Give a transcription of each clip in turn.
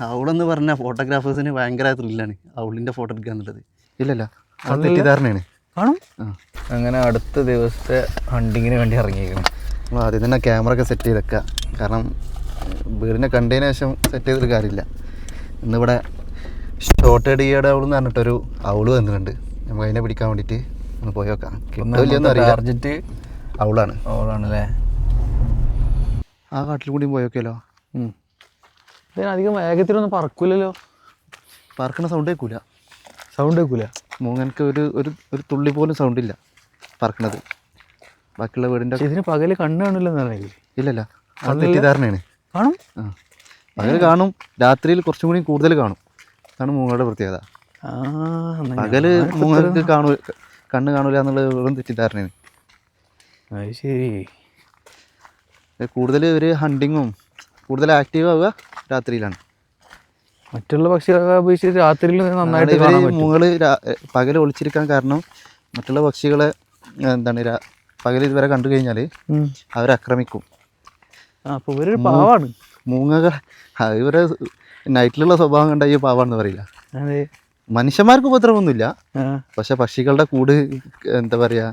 അവളെന്ന് പറഞ്ഞാൽ ഫോട്ടോഗ്രാഫേഴ്സിന് ഭയങ്കര ത്രില്ലാണ് അവളിന്റെ ഫോട്ടോ എടുക്കുക എന്നുള്ളത്. ഇല്ലല്ല. അത്. തെറ്റിദ്ധാരണയാണ്. കാണും. അങ്ങനെ അടുത്ത ദിവസത്തെ ഹണ്ടിങ്ങിന് വേണ്ടി ഇറങ്ങിയിരിക്കണം നമ്മൾ ആദ്യം തന്നെ ക്യാമറ ഒക്കെ സെറ്റ് ചെയ്തേക്കുക കാരണം വീടിനെ കണ്ടതിന് ശേഷം സെറ്റ് ചെയ്തിട്ട് കാര്യമില്ല. ഇന്നിവിടെ ഷോർട്ട് എഡിയുടെ അവൾ എന്ന് പറഞ്ഞിട്ടൊരു അവൾ വന്നിട്ടുണ്ട്. നമുക്ക് അതിനെ പിടിക്കാൻ വേണ്ടിയിട്ട് ഒന്ന് പോയി നോക്കാം. കിട്ടില്ലെന്ന് അറിയില്ല. ടാർജറ്റ് അവളാണ്. അവളാണല്ലേ? ആ കാട്ടിൽ കൂടി പോയി നോക്കിയാലോ ഇതിന് അധികം വേഗത്തിലൊന്നും പറക്കൂലല്ലോ. പറക്കണ സൗണ്ട് കേൾക്കൂല സൗണ്ട് കേൾക്കൂല മൂങ്ങനക്ക് ഒരു ഒരു ഒരു തുള്ളി പോലും സൗണ്ട് ഇല്ല പറക്കണത്. ബാക്കിയുള്ള വീടിന്റെ ഇതിന് പകൽ കണ്ണ് കാണില്ല എന്നാണെങ്കിൽ ഇല്ലല്ല. അത് തെറ്റിദ്ധാരണയാണ് കാണും? പകൽ കാണും. രാത്രിയിൽ കുറച്ചും കൂടി കൂടുതൽ കാണും. അതാണ് മൂങ്ങയുടെ പ്രത്യേകത. പകൽ മൂങ്ങക്ക് കാണൂ കണ്ണ് കാണൂല എന്നുള്ളത് വെറും തെറ്റിദ്ധാരണയാണ്. അത് ശരി. കൂടുതൽ ഒരു ഹണ്ടിങ്ങും കൂടുതൽ ആക്റ്റീവ് ആവുക രാത്രിയിലാണ്. മറ്റുള്ള പക്ഷികളെ അപേക്ഷിച്ച് രാത്രിയിൽ നന്നായിട്ട് മൂങ്ങൾ പകൽ ഒളിച്ചിരിക്കാൻ കാരണം മറ്റുള്ള പക്ഷികളെ എന്താണ് പകൽ ഇതുവരെ കണ്ടു കഴിഞ്ഞാൽ. അവരാക്രമിക്കും ആ അപ്പൊ ഇവരൊരു പാവാണ്. മൂങ്ങകൾ ഇവരെ നൈറ്റിലുള്ള സ്വഭാവം കണ്ട ഈ പാവാണെന്ന് പറയില്ല. അതെ. മനുഷ്യന്മാർക്ക് ഉപദ്രവമൊന്നുമില്ല. പക്ഷെ പക്ഷികളുടെ കൂട് എന്താ പറയുക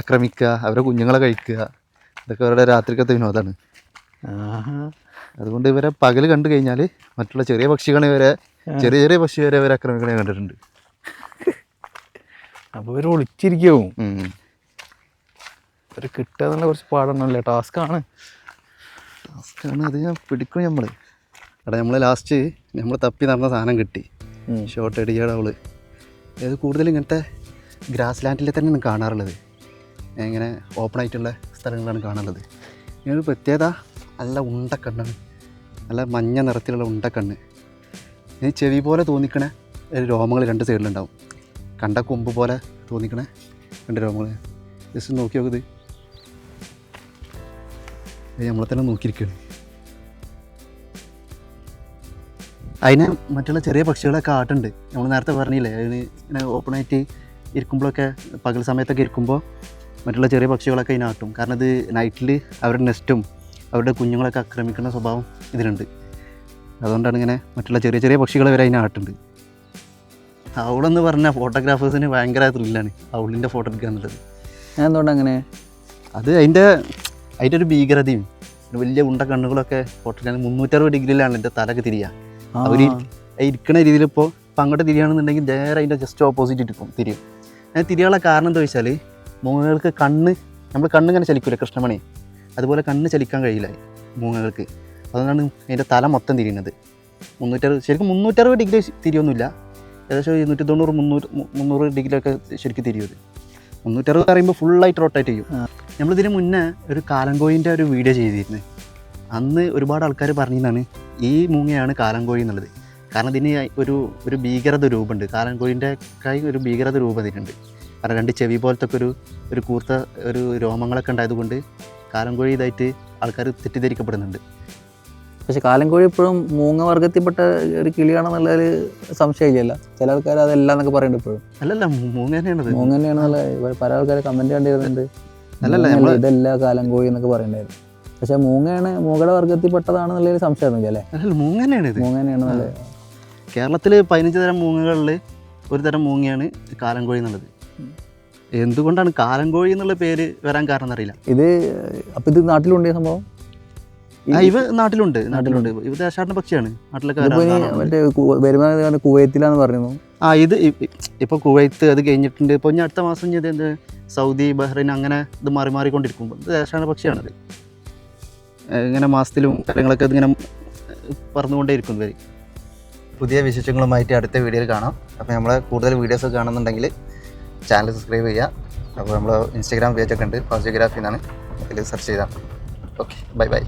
ആക്രമിക്കുക അവരെ കുഞ്ഞുങ്ങളെ കഴിക്കുക ഇതൊക്കെ അവരുടെ രാത്രിക്കത്തെ വിനോദമാണ്. അതുകൊണ്ട് ഇവരെ പകൽ കണ്ടു കഴിഞ്ഞാൽ മറ്റുള്ള ചെറിയ പക്ഷികളെ വരെ ചെറിയ ചെറിയ പക്ഷി വരെ അവരെ ആക്രമിക്കണേ കണ്ടിട്ടുണ്ട്. അപ്പോൾ ഇവർ ഒളിച്ചിരിക്കും. ഇവർ കിട്ടാന്നുള്ള കിട്ടുക എന്നുള്ള കുറച്ച് പാടാണല്ലേ ടാസ്ക് ആണ്. ടാസ്ക്കാണ് അത് ഞാൻ പിടിക്കും നമ്മൾ എടാ നമ്മൾ ലാസ്റ്റ് നമ്മൾ തപ്പി നടന്ന സാധനം കിട്ടി. ഷോർട്ട് അടിയുടെ അവൾ. ഇത് കൂടുതലും ഇങ്ങനത്തെ ഗ്രാസ് ലാൻഡിൽ തന്നെയാണ് കാണാറുള്ളത്. ഇങ്ങനെ ഓപ്പൺ ആയിട്ടുള്ള സ്ഥലങ്ങളാണ് കാണാറുള്ളത്. ഇങ്ങനൊരു പ്രത്യേകത നല്ല ഉണ്ടക്കണ്ണാണ് നല്ല മഞ്ഞ നിറത്തിലുള്ള ഉണ്ടക്കണ്ണ്. ഇനി ചെവി പോലെ തോന്നിക്കണ ഒരു രോമങ്ങൾ രണ്ട് സൈഡിലുണ്ടാവും. കണ്ട കൊമ്പ് പോലെ തോന്നിക്കണ രണ്ട് രോമങ്ങൾ. ജസ്റ്റ് നോക്കി നോക്കുന്നത് നമ്മളെ തന്നെ നോക്കിയിരിക്കുകയാണ്. അതിന് മറ്റുള്ള ചെറിയ പക്ഷികളൊക്കെ ആട്ടുണ്ട്. നമ്മൾ നേരത്തെ പറഞ്ഞില്ലേ അതിന് ഇങ്ങനെ ഓപ്പണായിട്ട് ഇരിക്കുമ്പോഴൊക്കെ പകൽ സമയത്തൊക്കെ ഇരിക്കുമ്പോൾ മറ്റുള്ള ചെറിയ പക്ഷികളൊക്കെ ഇതിനാട്ടും കാരണം ഇത് നൈറ്റിൽ അവരുടെ നെസ്റ്റും അവരുടെ കുഞ്ഞുങ്ങളൊക്കെ ആക്രമിക്കുന്ന സ്വഭാവം ഇതിനുണ്ട് അതുകൊണ്ടാണ് ഇങ്ങനെ മറ്റുള്ള ചെറിയ ചെറിയ പക്ഷികളെ വരെ അതിനാട്ടുണ്ട് അവളെന്ന് പറഞ്ഞ ഫോട്ടോഗ്രാഫേഴ്സിന് ഭയങ്കര ത്രില്ലാണ്. അവളിന്റെ ഫോട്ടോ എടുക്കുക എന്നുള്ളത് ഞാൻ എന്തുകൊണ്ട് അങ്ങനെ? അത് അതിന്റെ അതിന്റെ ഒരു ഭീകരതയും വലിയ ഉണ്ട കണ്ണുകളൊക്കെ ഫോട്ടോ എടുക്കാൻ മുന്നൂറ്ററുപത് ഡിഗ്രിയിലാണ് എന്റെ തലക്ക് തിരിയുക അവർ ഇരിക്കുന്ന രീതിയിൽ ഇപ്പോൾ ഇപ്പം അങ്ങോട്ട് തിരിയുകയാണെന്നുണ്ടെങ്കിൽ നേരെ അതിന്റെ ജസ്റ്റ് ഓപ്പോസിറ്റ് ഇരിക്കും തിരിയും. ഞാൻ തിരിയാനുള്ള കാരണം എന്താ വെച്ചാൽ മൂങ്ങകൾക്ക് കണ്ണ് നമ്മൾ കണ്ണ് ഇങ്ങനെ ചലിക്കൂല കൃഷ്ണമണി? അതുപോലെ കണ്ണ് ചലിക്കാൻ കഴിയില്ല മൂങ്ങകൾക്ക്. അതുകൊണ്ടാണ് അതിന്റെ തല മൊത്തം തിരിയുന്നത്. മുന്നൂറ്ററുപത് ശരിക്കും മുന്നൂറ്ററുപത് ഡിഗ്രി തിരിയൊന്നുമില്ല. ഏകദേശം ഇരുന്നൂറ്റി തൊണ്ണൂറ് മുന്നൂറ് മുന്നൂറ് മുന്നൂറ് ഡിഗ്രിയൊക്കെ ശരിക്കും തിരിയത് മുന്നൂറ്ററുപത് പറയുമ്പോൾ ഫുള്ളായിട്ട് റൊട്ടേറ്റ് ചെയ്യും. നമ്മളിതിന് മുന്നേ ഒരു കാലങ്കോയിന്റെ ഒരു വീഡിയോ ചെയ്തിരുന്നു. അന്ന് ഒരുപാട് ആൾക്കാർ പറഞ്ഞതാണ് ഈ മൂങ്ങയാണ് കാലങ്കോഴി എന്നുള്ളത്. കാരണം ഇതിന് ഒരു ഒരു ഭീകരത രൂപമുണ്ട്. കാലങ്കോഴിന്റെ കൈ ഒരു ഭീകരത രൂപം ഇതിനുണ്ട് കാരണം രണ്ട് ചെവി പോലത്തെ ഒരു ഒരു കൂർത്ത ഒരു രോമങ്ങളൊക്കെ ഉണ്ടായതുകൊണ്ട് കാലങ്കോഴി ഇതായിട്ട് ആൾക്കാർ തെറ്റിദ്ധരിക്കപ്പെടുന്നുണ്ട്. പക്ഷെ കാലംകോഴി ഇപ്പോഴും മൂങ്ങ വർഗത്തിൽപ്പെട്ട ഒരു കിളിയാണെന്നുള്ളതിൽ സംശയമില്ല ചില ആൾക്കാർ അതല്ല എന്നൊക്കെ പറയുന്നുണ്ട് ഇപ്പോഴും. അല്ലല്ല മൂങ്ങ തന്നെയാണത്. മൂങ്ങ തന്നെയാണെന്നുള്ള പല ആൾക്കാർ കമന്റ് കണ്ടിരുന്നുണ്ട്. അല്ലല്ല, ഇതല്ല കാലം കാലംകോഴി എന്നൊക്കെ പറയുന്നുണ്ടായിരുന്നു പക്ഷെ മൂങ്ങയാണ് മൂങ്ങയുടെ വർഗത്തിൽപ്പെട്ടതാണെന്നുള്ളതിൽ സംശയമൊന്നുമില്ല അല്ലേ? അല്ലല്ല മൂങ്ങ തന്നെയാണ് ഇത് മൂങ്ങ തന്നെയാണെന്നല്ലേ കേരളത്തിൽ പതിനഞ്ച് തരം മൂങ്ങകളിൽ ഒരു തരം മൂങ്ങയാണ് കാലങ്കോഴി എന്നുള്ളത്. എന്തുകൊണ്ടാണ് കാലങ്കോഴി എന്നുള്ള പേര് വരാൻ കാരണം എന്നറിയില്ല. ഇത് അപ്പൊ ഇത് നാട്ടിലുണ്ട് സംഭവം? ആ, ഇവ നാട്ടിലുണ്ട് നാട്ടിലുണ്ട്. ഇവ ദേശാടന പക്ഷിയാണ്. നാട്ടിലൊക്കെ ഇതിപ്പോ ഇനി കാണാറുണ്ട്. മറ്റേ കു- വരുമാനം കുവൈത്തിലാന്ന് പറയുന്നു. ആ ഇത് ഇ- ഇപ്പൊ കുവൈത്ത് അത് കഴിഞ്ഞിട്ടുണ്ട്. ഇപ്പൊ ഇനി അടുത്ത മാസം ഇനി ഇത് എന്ത്? സൗദി ബഹ്റൈൻ അങ്ങനെ ഇത് മാറി മാറിക്കൊണ്ടിരിക്കും ഇത് ദേശാടന പക്ഷിയാണത് ഏ, ഇങ്ങനെ മാസത്തിലും കാര്യങ്ങളൊക്കെ ഇതിങ്ങനെ പറന്നുകൊണ്ടേയിരിക്കും ഇവർ പുതിയ വിശേഷങ്ങളുമായിട്ട് അടുത്ത വീഡിയോയിൽ കാണാം. അപ്പോൾ നമ്മളെ കൂടുതൽ വീഡിയോസ് കാണുന്നുണ്ടെങ്കിൽ ചാനൽ സബ്സ്ക്രൈബ് ചെയ്യുക. അപ്പോൾ നമ്മൾ ഇൻസ്റ്റാഗ്രാം പേജൊക്കെ ഉണ്ട്. ഫോസിയോഗ്രാഫി എന്നാണ്. അതിൽ സെർച്ച് ചെയ്താൽ ഓക്കെ ബൈ ബൈ